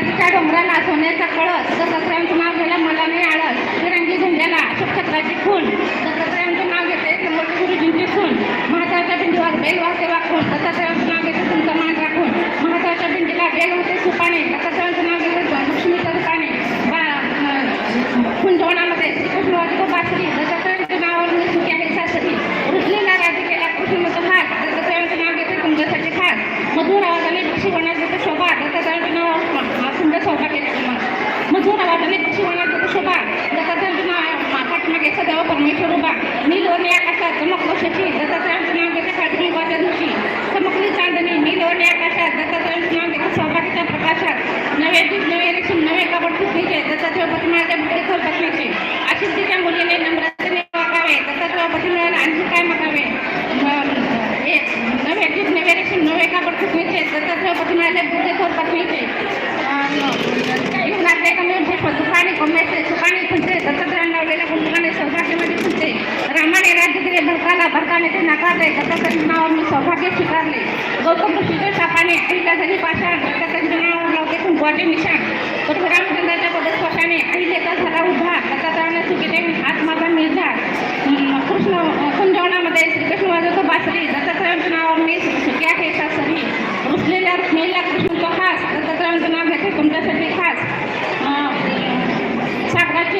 डोंगराला सोन्याचा कळस. दत्तात्रयांचं नाव घ्यायला मला नाही आळस तिरंगी झेंड्याला अशोक चक्राची खून. दत्तात्रयांचं नाव घेते समोरच्या गुरुजींची खून महादेवाच्या पिंडीवर बेल वाहते वाकून. दत्तात्रयांचं नाव घेते तुमचा मान राखून. महादेवाच्या पिंडीला बेल होते सुपाने. दत्तात्रयांचं नाव घेते लक्ष्मीच्या दुकाने कुंजवनामध्ये श्रीकृष्ण वाजतो बासरी दत्तात्रयांच्या नावावर सुखी आहे सासरी. रुजलेला राजी केला कृष्णमत भाग दत्तात्रयांचं नाव घेते तुमच्यासाठी खास मधुर आवाजाने पक्षी वनात सुंदर स्वयंपाक केला तुम्हाला मधुर आवाजाने पक्षी वनात घेते शोभा दत्तात्रयांचं नाव पाठीमागे सदैव परमेश्वर उभा मी नीलवणी आकाशात चमकलो शशी दत्तात्रयांचं नाव घेते पाठीमागच्या दिवशी चमकली चांदणी मी नीलवणी आकाशात दत्तात्रयांचं नाव घेते सौभाग्याच्या प्रकाशात नवे दूध नवे रेशीम नवे कापड फुटणीचे दत्तात्रय पतिमाच्या मुली खोल पत्नीचे तिच्या मुलीने नम्रतेने वागावे दत्तात्रय पतिमाला आणखी काय मागावे नवे दूध नवे रेशीम नवे कापड फुटणीचे दत्तात्रय पतिमाला बुद्धी खोल पत्नीचे दुकाने कोंब्याचे फुलते दत्तात्रयांना लावलेल्या कुंटुकाने सौभाग्यमध्ये फुलते रामाने राज्य दिले भरकाला भरकाने ते नाकारले. दत्तात्रयांच्या नावावर मी सौभाग्य स्वीकारले. गौतम ऋषीच्या सापाने आईला घरी पाषाण दत्तात्रयांच्या नावावर लावते कुंकवाचे निशाण. परशुरामचंद्राच्या पदस्पर्शाने आई लेखा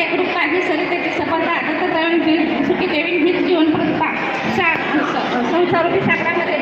लेकरू काही सरी त्याची सफलता आता तर तळण घेत सुखी देवीन हीच जीवन प्रथा सा संसारूपी सागरामध्ये